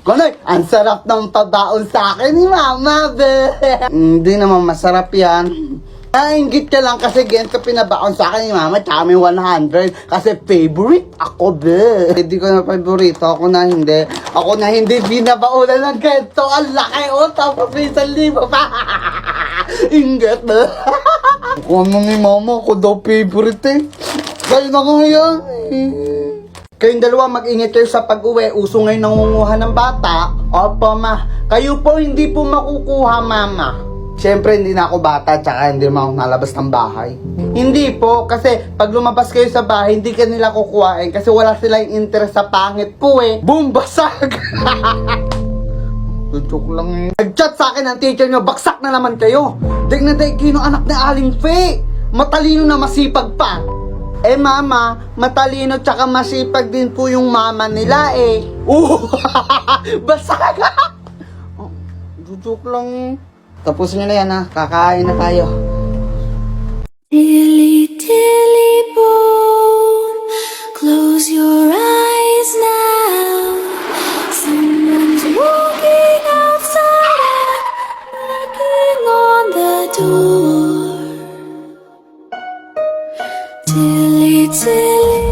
Kunoy, ang sarap ng pabaon sa akin ni Mama, be. Hindi naman masarap yan. Nainggit ka lang kasi ganito pinabaon sa akin ni Mama, may 100. Kasi favorite ako, be. Hindi ko na favorito, ako na hindi. Ako na hindi binabaonan ng ganito. Ang laki, oh, tapos may libo pa. Inggit, be. Kung ano ni Mama, ako daw favorite eh. Kayo na ngayon. Kayong dalawa mag-ingat kayo sa pag-uwi. Uso ngayon nangunguha ng bata. Opo, ma. Kayo po hindi po makukuha, mama. Siyempre, hindi na ako bata, tsaka hindi naman ako nalabas ng bahay. Hindi po, kasi pag lumabas kayo sa bahay, hindi ka nila kukuhain kasi wala silang interest sa pangit ko eh. Boom, basag! Joke lang eh. Nag-chat sa akin ang teacher nyo, baksak na naman kayo. Dek na kayo ng anak ni Aling Faye. Matalino na masipag pa. Eh mama, matalino tsaka masipag din po yung mama nila eh. Uh, basag! oh, joke lang eh. Tapusin nyo na yan ha, kakain na tayo. Dilly dilly bone, close your eyes now. Someone's walking outside knocking on the door. Dilly dilly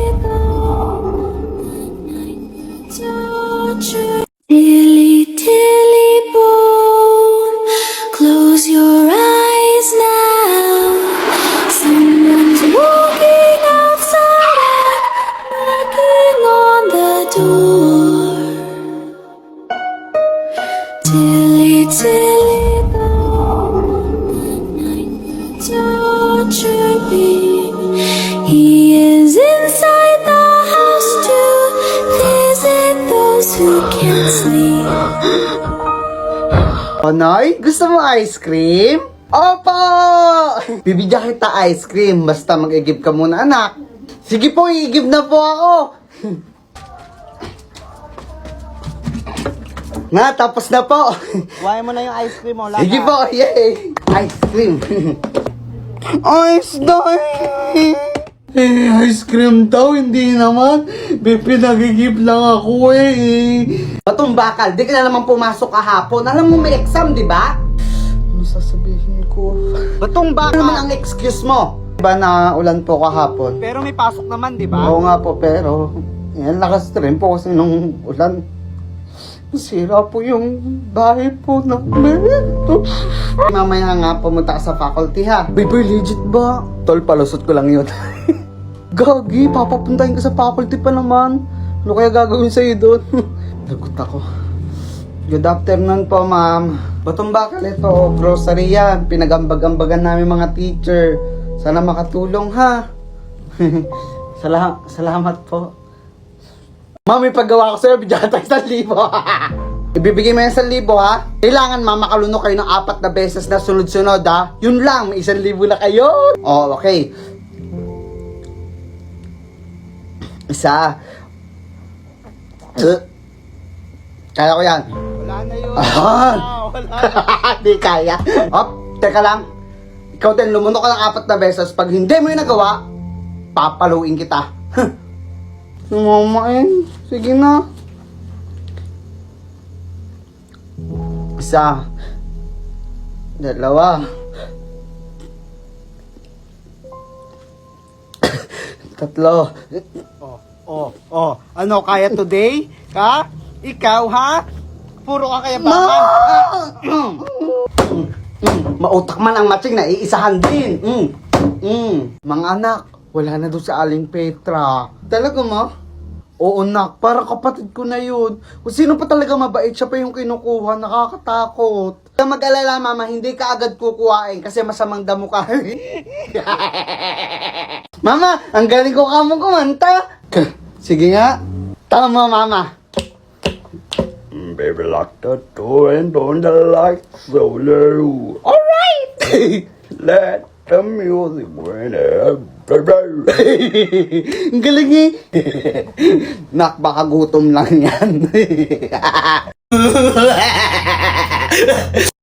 can't sleep. Onoy, gusto mo ice cream? Opo! Bibigyan kita ice cream, basta mag-i-give ka muna anak. Sige po, i-give na po ako. Nga, tapos na po. Kuhain mo na yung ice cream mo. Lana. Sige po, yay! Ice cream. ice daw! Eh, ice cream daw, hindi naman. Pinagigip lang ako eh. Batong bakal, di ka na naman pumasok kahapon. Alam mo may exam, di ba? Ano sasabihin ko? Batong bakal naman ang excuse mo. Diba na ulan po kahapon? Pero may pasok naman, di ba? Oo nga po, pero yan, lakas rin po kasi nung ulan. Sira po yung bahay po namin. Mamaya nga pumunta ka sa faculty ha. Baby, legit ba? Tol, palusot ko lang yun. Gagi, papapuntahin ka sa faculty pa naman. Ano kaya gagawin sa'yo doon? Lagot ako. Good afternoon po, ma'am. Batong bakal ito, grocery yan. Pinagambag-ambagan namin mga teacher. Sana makatulong ha. Salam salamat po. Ma'am, may paggawa ko sa'yo, bigyan tayo sa libo. Ibibigay mo yan sa libo, ha? Kailangan, ma'am, makalunok kayo ng apat na beses na sunod-sunod, ha? Yun lang, may isang libo na kayo. Oh, okay. Isa. Uh, kaya ko yan. Wala na yun. Ah. wala. Di kaya. Op, teka lang. Ikaw din, lumunok ka ng apat na beses. Pag hindi mo yung nagawa, papaluin kita. Sumama eh. Sige na. Isa. Dalawa. Tatlo. Oh, oh, oh. Ano, kaya today? Ka? Ikaw, ha? Puro ka kaya baka? Mm, Mautak man ang matching na iisahan din. Mm. Mm. Mga anak, wala na doon sa Aling Petra. Talaga ma? Oo nak, para kapatid ko na yun. Kung sino pa talaga mabait, siya pa yung kinukuha, nakakatakot. Kaya mag-alala mama, hindi ka agad kukuhain kasi masamang damo ka. mama, ang galing ko kamong kumanta. Sige nga. Tama mama. Baby, lock the door and turn the lights so low. Alright! Let the music burn up. Ang galing eh. Nak, baka gutom lang yan.